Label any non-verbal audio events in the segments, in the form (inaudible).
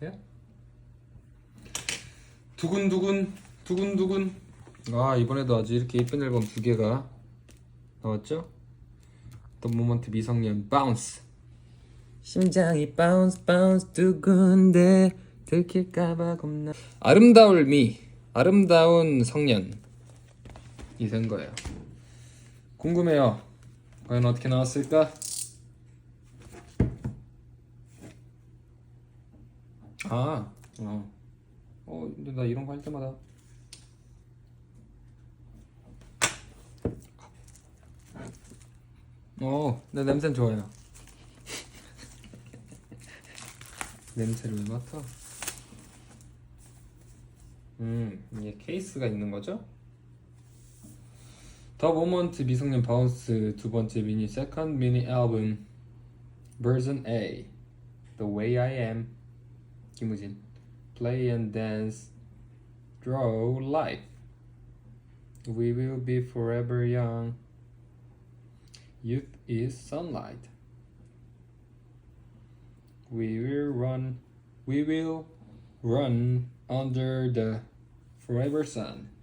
돼요? 두근두근 두근두근 아 이번에도 아주 이렇게 예쁜 앨범 두 개가 나왔죠? 더 모먼트 미성년 바운스 심장이 바운스 바운스 두근데 들킬까봐 겁나 아름다울 미 아름다운 성년 이된 거예요 궁금해요 과연 어떻게 나왔을까? 아, 어. 어, 근데 나 이런 거 할 때마다 어, 내 냄새는 좋아요. (laughs) 냄새를 왜 맡아? 음, 이게 케이스가 있는 거죠? 더 모먼트 미성년 바운스 두 번째 미니 세컨드 미니 앨범 버전 A The Way I Am 김우진 Play and Dance Draw Life We will be forever young Youth is sunlight We will run We will run under the forever sun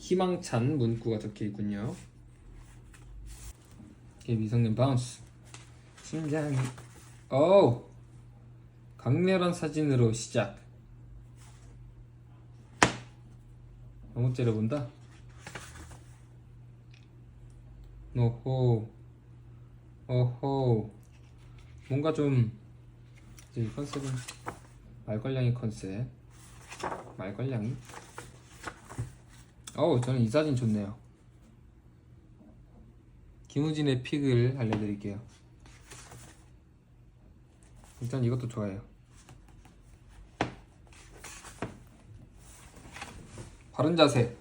희망찬 문구가 적혀 있군요. 이게 미성년 바운스. 심장이 오 강렬한 사진으로 시작. 너무 째려본다. 오호 오호 뭔가 좀 이제 이 컨셉은 말괄량이 컨셉. 말괄량이? 어우 저는 이 사진 좋네요. 김우진의 픽을 알려드릴게요. 일단 이것도 좋아요 바른 자세.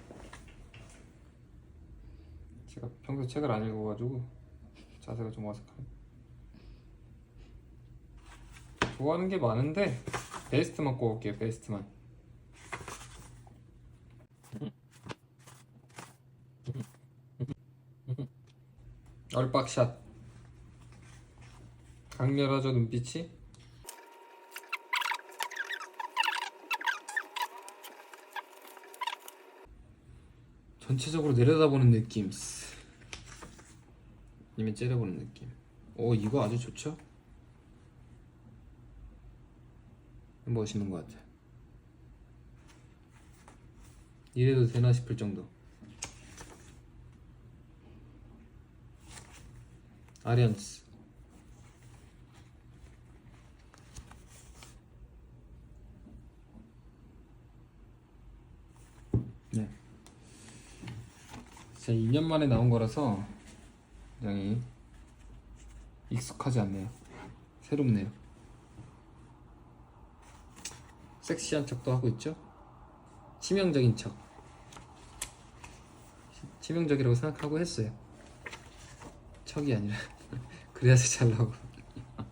제가 평소 책을 안 읽어가지고 자세가 좀 어색하네. 좋아하는 게 많은데 베스트만 꼽을게요 베스트만. 얼빡샷. 강렬하죠 눈빛이 전체적으로 내려다보는 느낌. 님이 째려보는 느낌. 오 이거 아주 좋죠? 멋있는 것 같아. 이래도 되나 싶을 정도. 아리안스 네. 진짜 2년 만에 나온 거라서 굉장히 익숙하지 않네요. 새롭네요. 섹시한 척도 하고 있죠? 치명적인 척. 치명적이라고 생각하고 했어요. 척이 아니라 (laughs) 그래야지 잘 나오고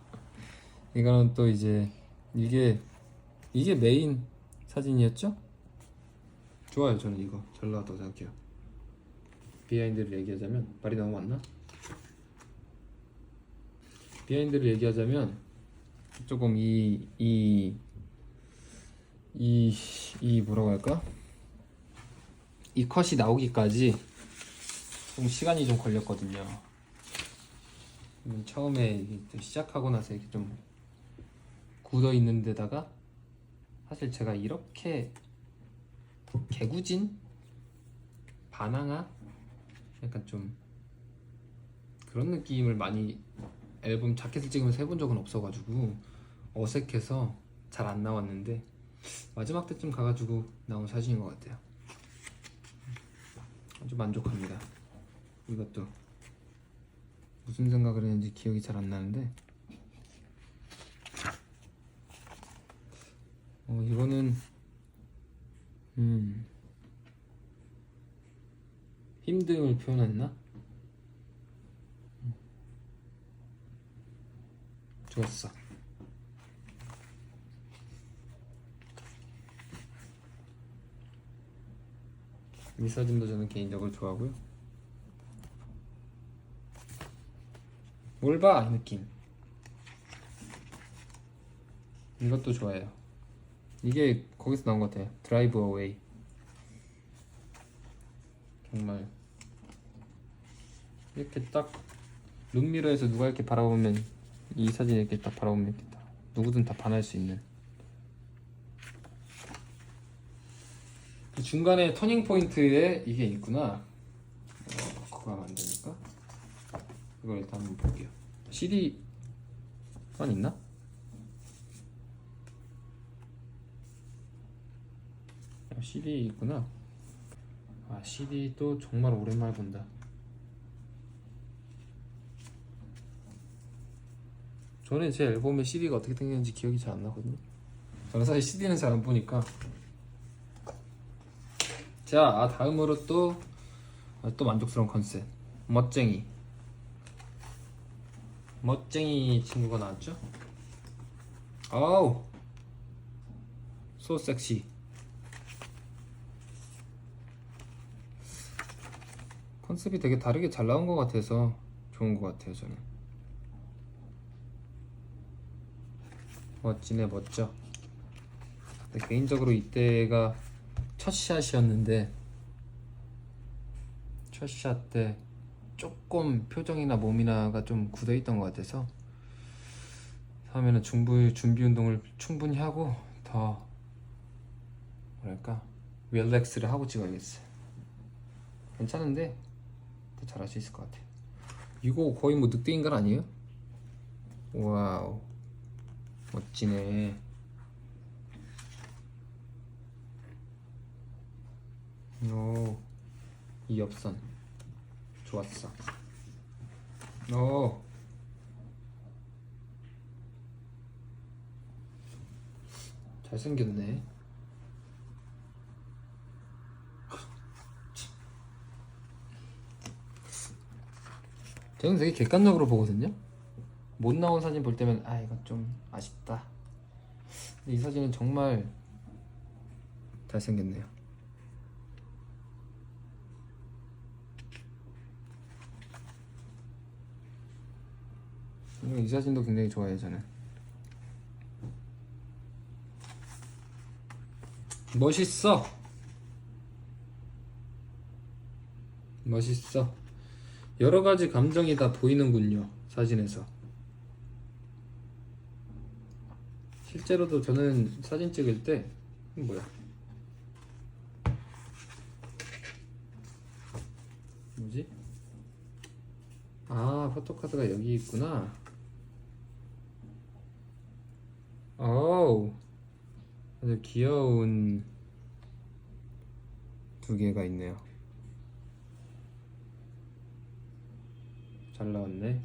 (laughs) 이거는 또 이제 이게 이게 메인 사진이었죠? 좋아요 저는 이거 잘 나왔다고 생각해요 비하인드를 얘기하자면 말이 너무 많나? 비하인드를 얘기하자면 조금 이 이 이 이 뭐라고 할까? 이 컷이 나오기까지 좀 시간이 좀 걸렸거든요. 음, 처음에 시작하고 나서 이렇게 좀 굳어 있는 데다가 사실 제가 이렇게 개구진 바나나 약간 좀 그런 느낌을 많이 앨범 자켓을 찍으면서 해본 적은 없어가지고 어색해서 잘 안 나왔는데 마지막 때쯤 가가지고 나온 사진인 것 같아요. 아주 만족합니다. 이것도 무슨 생각을 했는지 기억이 잘 안 나는데 어 이거는 음 힘듦을 표현했나? 음. 좋았어. 이 사진도 저는 개인적으로 좋아하고요. 뭘 봐? 이 느낌. 이것도 좋아해요. 이게 거기서 나온 것 같아요. 드라이브 어웨이. 정말 이렇게 딱 룸미러에서 누가 이렇게 바라보면 이 사진 이렇게 딱 바라보면 이렇게 딱 누구든 다 반할 수 있는. 그 중간에 터닝 포인트에 이게 있구나. 어, 그거 하면 안 되니까. 이걸 일단 한번 볼게요. CD 만 있나? 아, CD 있구나. 아 CD도 정말 오랜만에 본다. 저는 제 앨범에 CD가 어떻게 생겼는지 기억이 잘 안 나거든요. 저는 사실 CD는 잘 안 보니까. 자, 아, 다음으로 또, 아, 또 만족스러운 컨셉. 멋쟁이. 멋쟁이 친구가 나왔죠? 아우! 소 섹시. 컨셉이 되게 다르게 잘 나온 것 같아서 좋은 것 같아요, 저는. 멋지네, 멋져. 근데 개인적으로 이때가 첫 샷이었는데 첫 샷 때 조금 표정이나 몸이나가 좀 굳어 있던 것 같아서 다음에는 준비 준비 운동을 충분히 하고 더 뭐랄까 릴렉스를 하고 찍어야겠어요. 괜찮은데 더 잘할 수 있을 것 같아. 이거 거의 뭐 늑대 인간 아니에요? 와우 멋지네. 오, 이 옆선 좋았어. 오, 잘생겼네. 저는 되게 객관적으로 보거든요. 못 나온 사진 볼 때면 아 이건 좀 아쉽다. 근데 이 사진은 정말 잘생겼네요. 이 사진도 굉장히 좋아해요 저는 멋있어 멋있어 여러 가지 감정이 다 보이는군요 사진에서. 실제로도 저는 사진 찍을 때 뭐야? 뭐지? 아 포토카드가 여기 있구나. 어우 아주 귀여운 두 개가 있네요 잘 나왔네.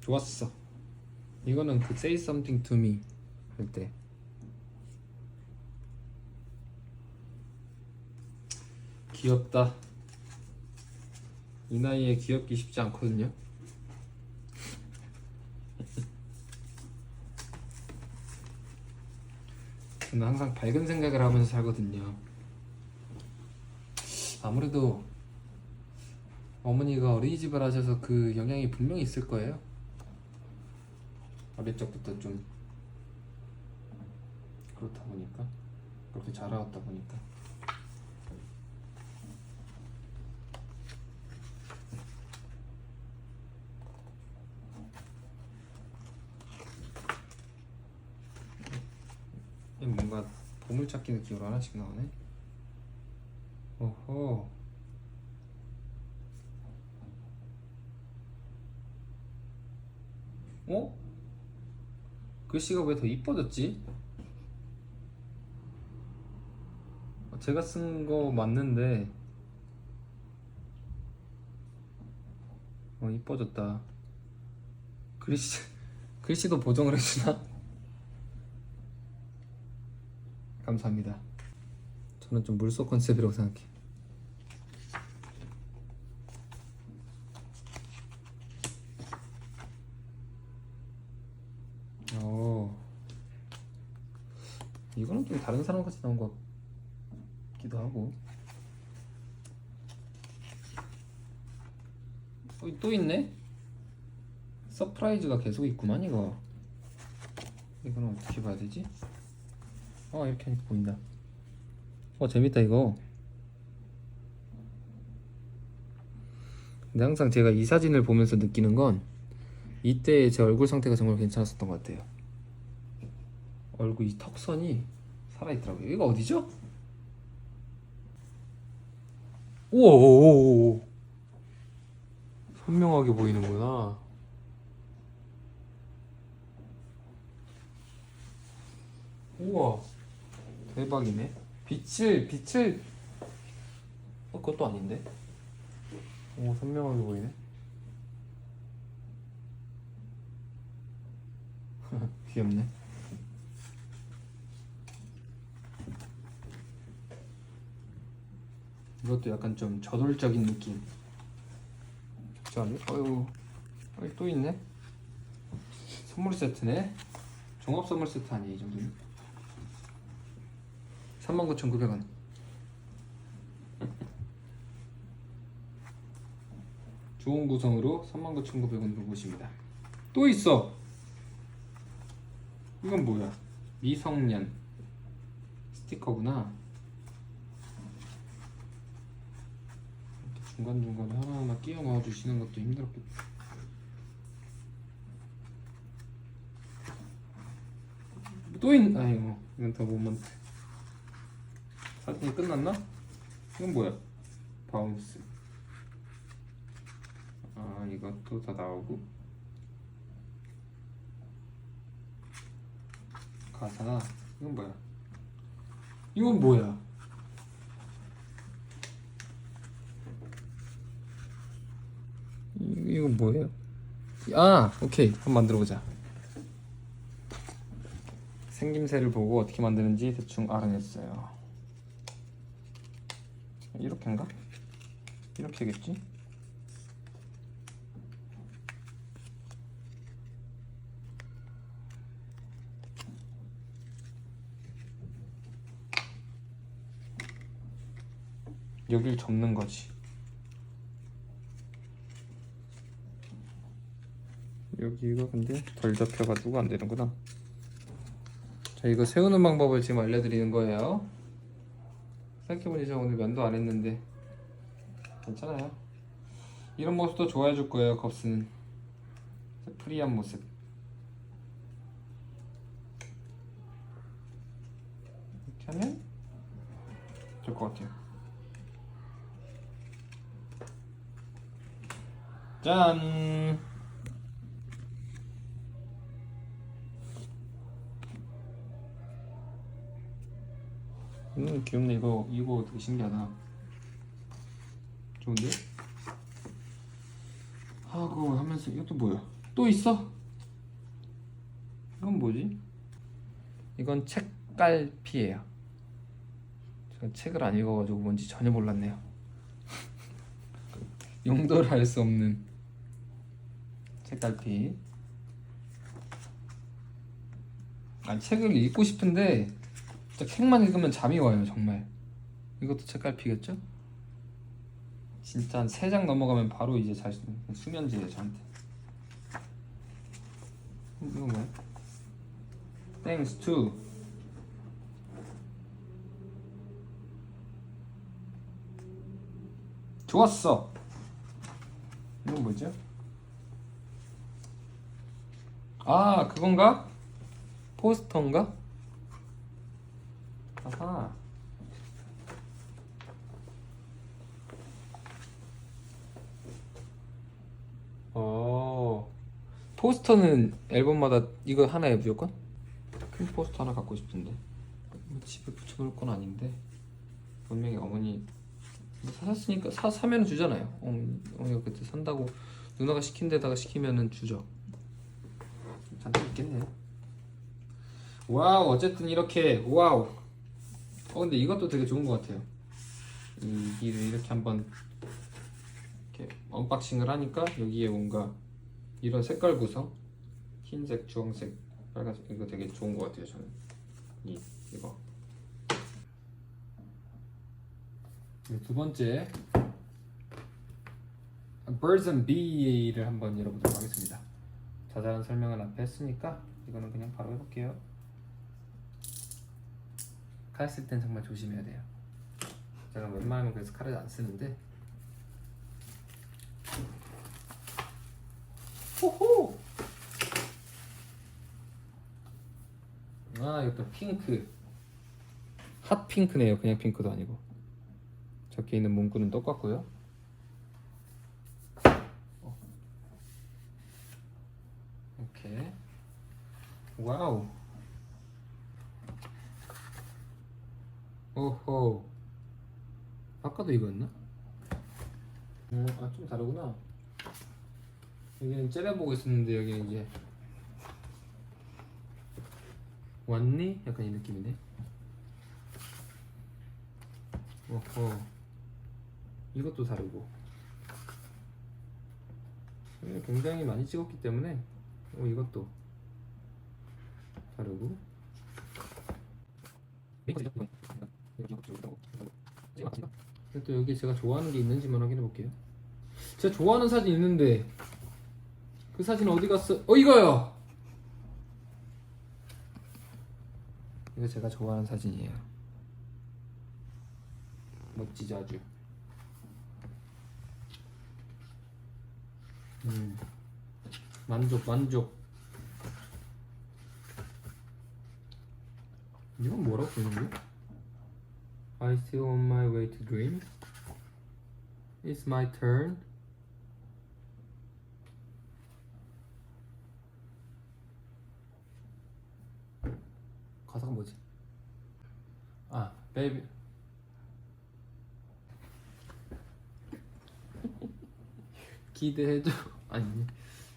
좋았어. 이거는 그 say something to me 할 때. 귀엽다. 이 나이에 귀엽기 쉽지 않거든요. 저는 항상 밝은 생각을 하면서 살거든요. 아무래도 어머니가 어린이집을 하셔서 그 영향이 분명히 있을 거예요. 어릴 적부터 좀 그렇다 보니까 그렇게 자라왔다 보니까 뭔가 보물찾기 느낌으로 하나씩 나오네. 오호. 어? 글씨가 왜 더 이뻐졌지? 어, 제가 쓴 거 맞는데 어 이뻐졌다 글씨 (laughs) 글씨도 보정을 해주나? 감사합니다. 저는 좀 물속 컨셉이라고 생각해. 오, 이거는 좀 다른 사람 같이 나온 것 같기도 하고. 어, 또 있네? 서프라이즈가 계속 있구만 이거 이거는 어떻게 봐야 되지? 어 이렇게 하니까 보인다 어 재밌다 이거 근데 항상 제가 이 사진을 보면서 느끼는 건 이때 제 얼굴 상태가 정말 괜찮았었던 것 같아요 얼굴 이 턱선이 살아있더라고요. 이거 어디죠? 우와 선명하게 보이는구나. 우와 대박이네. 빛을 빛을. 어 그것도 아닌데? 오 선명하게 보이네. (laughs) 귀엽네 이것도 약간 좀 저돌적인 느낌. 않니? 어휴 여기 또 있네. 선물 세트네. 종합 선물 세트 아니에요 이 정도면? 39,900원. 좋은 구성으로 39,900원으로 보십니다. 또 있어! 이건 뭐야? 미성년. 스티커구나 이렇게 중간중간에 하나하나 끼워 넣어 주시는 것도 힘들었겠다 또 있.. 아이고 이건 더못 만들 사진이 끝났나? 이건 뭐야? 바운스 아 이것도 다 나오고 가사 이건 뭐야? 이건 뭐야? 뭐예요? 아 오케이 한번 만들어보자 생김새를 보고 어떻게 만드는지 대충 알아냈어요 이렇게인가? 이렇게겠지? 여길 접는 거지. 여기가 근데 덜 접혀가지고 안 되는구나. 자, 이거 세우는 방법을 지금 알려드리는 거예요. 생각해보니 저 오늘 면도 안 했는데 괜찮아요. 이런 모습도 좋아해 줄 거예요, 컵스는. 프리한 모습. 이렇게 하면 될 것 같아요. 짠! 음 귀엽네 이거 이거 되게 신기하다 좋은데? 하고 하면서 이것도 뭐야? 또 있어? 이건 뭐지? 이건 책갈피예요 제가 책을 안 읽어가지고 뭔지 전혀 몰랐네요 (laughs) 용도를 알 수 없는 책갈피 아 책을 읽고 싶은데 진짜 책만 읽으면 잠이 와요 정말 이것도 책갈피겠죠? 진짜 한 세 장 넘어가면 바로 이제 잘 수면제예요 저한테 음, 이거 뭐야? Thanks to 좋았어 이건 뭐죠? 아 그건가? 포스터인가? 아하 어 포스터는 앨범마다 이거 하나에 무조건? 큰 포스터 하나 갖고 싶은데 뭐 집에 붙여놓을 건 아닌데 분명히 어머니 뭐 사셨으니까 사 사면 주잖아요. 어머니 어머니가 그때 산다고 누나가 시킨 데다가 시키면은 주죠. 잔뜩 있겠네요. 와우 어쨌든 이렇게 와우. 어 근데 이것도 되게 좋은 것 같아요. 이 길을 이렇게 한번 이렇게 언박싱을 하니까 여기에 뭔가 이런 색깔 구성 흰색, 주황색, 빨간색 이거 되게 좋은 것 같아요 저는 이 이거 네, 두 번째 Birds and Bee를 한번 열어보도록 하겠습니다. 자세한 설명은 앞에 했으니까 이거는 그냥 바로 해볼게요. 칼 쓸 땐 정말 조심해야 돼요. 제가 웬만하면 그래서 칼을 안 쓰는데. 호호! 아 이것도 핑크. 핫 핑크네요. 그냥 핑크도 아니고. 적혀 있는 문구는 똑같고요. 어. 오케이. 와우. 오호. 아까도 이거였나? 음, 아, 좀 다르구나. 여기는 째려보고 있었는데, 여기는 이제. 왔니? 약간 이 느낌이네. 오호. 이것도 다르고. 예, 굉장히 많이 찍었기 때문에, 어, 이것도 다르고. 또 여기 제가 좋아하는 게 있는지만 확인해 볼게요. 제가 좋아하는 사진 있는데 그 사진 어디 갔어? 어 이거요. 이거 제가 좋아하는 사진이에요. 멋지죠 아주. 음 만족 만족. 이건 뭐라고 부르는 거야? I still on my way to dreams. It's my turn. 가사가 뭐지? 아, baby. 기대해줘. 아니,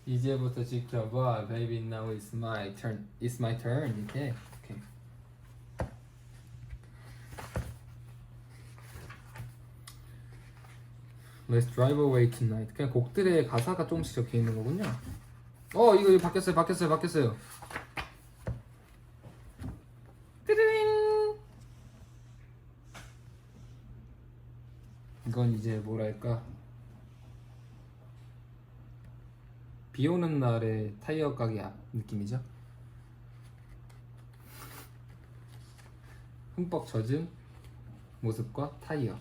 이제부터 지켜봐. Baby, now it's my turn. It's my turn. 이렇게. 오케이. Let's drive away tonight. 그냥 곡들의 가사가 조금씩 적혀 있는 거군요. 어, 이거, 이거 바뀌었어요, 바뀌었어요, 바뀌었어요. 띠리링. 이건 이제 뭐랄까. 비 오는 날의 타이어 가게 앞 느낌이죠? 흠뻑 젖은 모습과 타이어.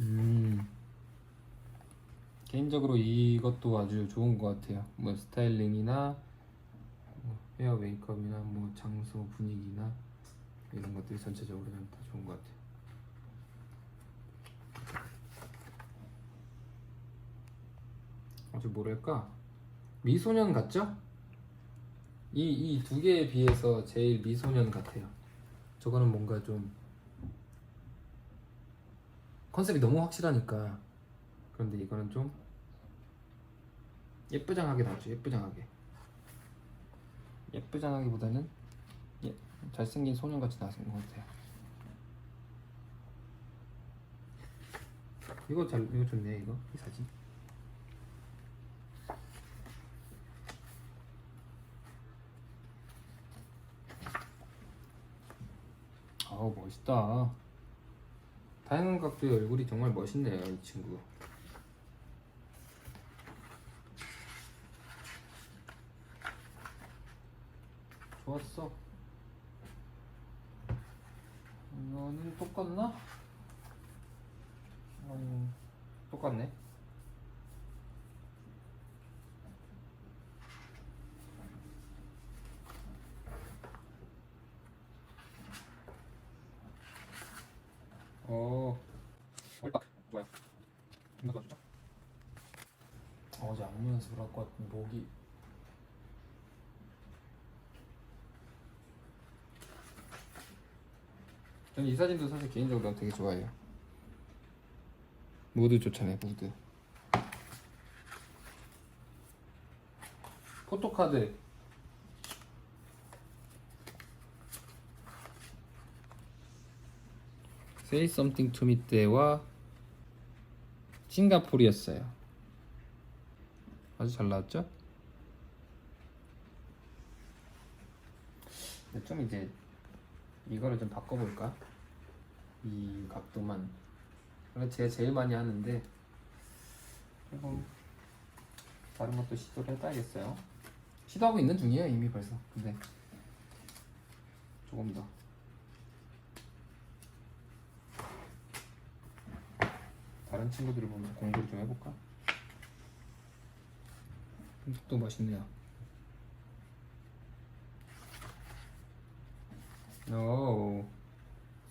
음. 개인적으로 이것도 아주 좋은 것 같아요. 뭐 스타일링이나 뭐 헤어 메이크업이나 뭐 장소 분위기나 이런 것들이 전체적으로 다 좋은 것 같아요. 아주 뭐랄까 미소년 같죠? 이 이 두 개에 비해서 제일 미소년 같아요. 저거는 뭔가 좀 컨셉이 너무 확실하니까. 그런데 이거는 좀 예쁘장하게 나오죠 예쁘장하게. 예쁘장하기보다는 예, 잘생긴 소년같이 나온 것 같아요. 이거 잘 이거 좋네 이거 이 사진. 아우 멋있다 다양한 각도의 얼굴이 정말 멋있네요 이 친구. 좋았어. 이거는 똑같나? 아니 똑같네 어 얼빠 좋아요 이거 넣어주죠 어제 같은 목이. 저는 이 사진도 사실 개인적으로 되게 좋아해요. 무드 좋잖아요 무드 포토카드. Say Something to Me 때와 싱가포르였어요. 아주 잘 나왔죠? 좀 이제 이거를 좀 바꿔볼까? 이 각도만. 원래 제가 제일 많이 하는데 조금 다른 것도 시도를 해봐야겠어요. 시도하고 있는 중이에요 이미 벌써. 근데 조금 더. 다른 친구들을 보면서 공부를 좀 해볼까? 또 맛있네요. 오,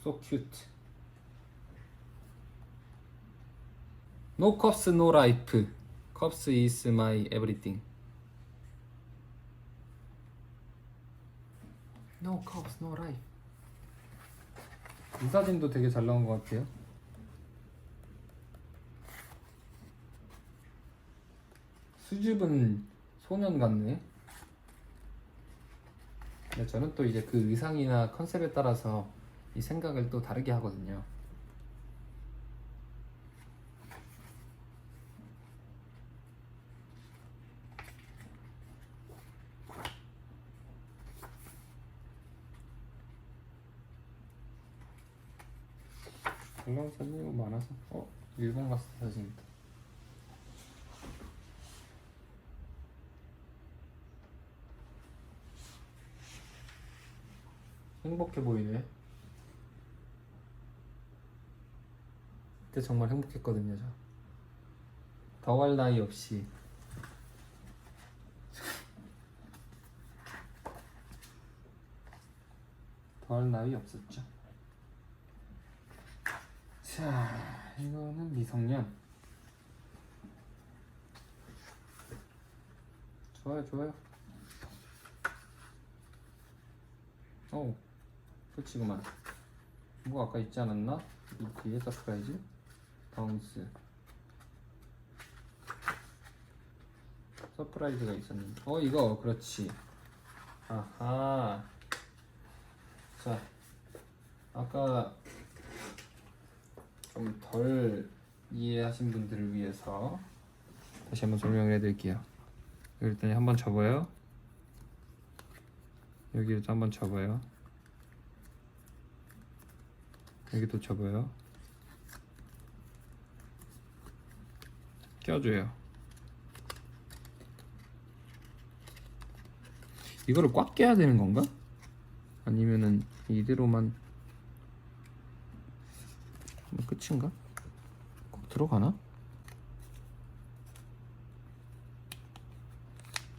so cute. No cups, no life. Cups is my everything. No cups, no life. 이 사진도 되게 잘 나온 것 같아요. 수줍은 소년 같네. 근데 저는 또 이제 그 의상이나 컨셉에 따라서 이 생각을 또 다르게 하거든요. 잘 나온 사진이 많아서 어? 일본 때 사진이다. 행복해 보이네. 그때 정말 행복했거든요, 저. 더할 나위 없이. (laughs) 더할 나위 없었죠. 자, 이거는 미성년. 좋아요, 좋아요. 오, 끝이구만. 뭐 아까 있지 않았나? 이 뒤에 서프라이즈? 바운스. 서프라이즈가 있었는데. 어, 이거, 그렇지. 아하. 자, 아까 좀 덜 이해하신 분들을 위해서 다시 한번 설명을 해드릴게요. 일단 한번 접어요. 여기도 한번 접어요. 여기도 접어요. 껴줘요. 이거를 꽉 껴야 되는 건가? 아니면은 이대로만 끝인가? 꼭 들어가나?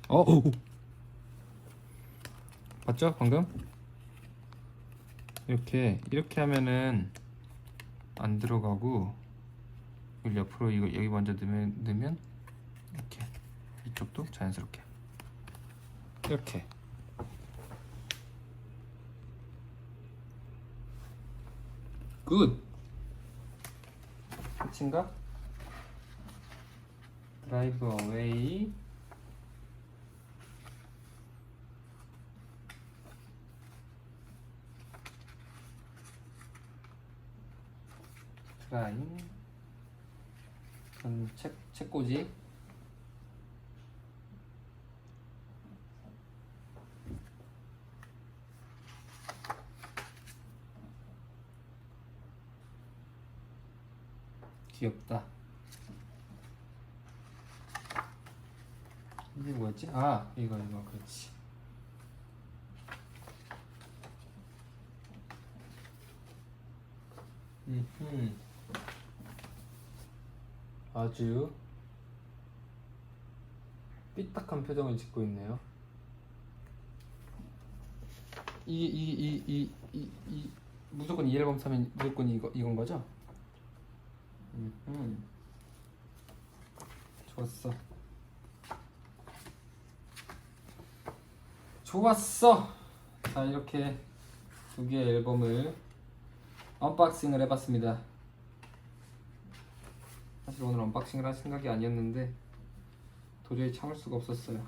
어, 오, 오. 봤죠? 방금? 이렇게 이렇게 하면은 안 들어가고 이걸 옆으로 이거 여기 먼저 넣으면, 넣으면 이렇게 이쪽도 자연스럽게. 이렇게. 굿! 끝인가? 드라이브 어웨이 트라인 전 책, 책꽂이 귀엽다 이게 뭐였지? 아 이거 이거 그렇지 음흠. 아주 삐딱한 표정을 짓고 있네요. 이 이 이 이 이 이 무조건 이 앨범 사면 무조건 이거 이건 거죠? 음, 좋았어. 좋았어. 자 이렇게 두 개의 앨범을 언박싱을 해봤습니다. 사실 오늘 언박싱을 할 생각이 아니었는데 도저히 참을 수가 없었어요.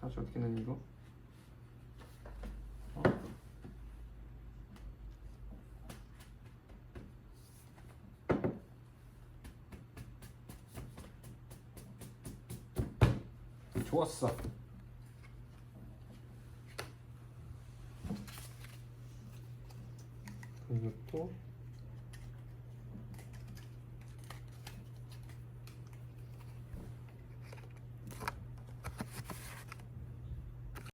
다시 어떻게 넣니 이거? 어? 좋았어. 그리고 또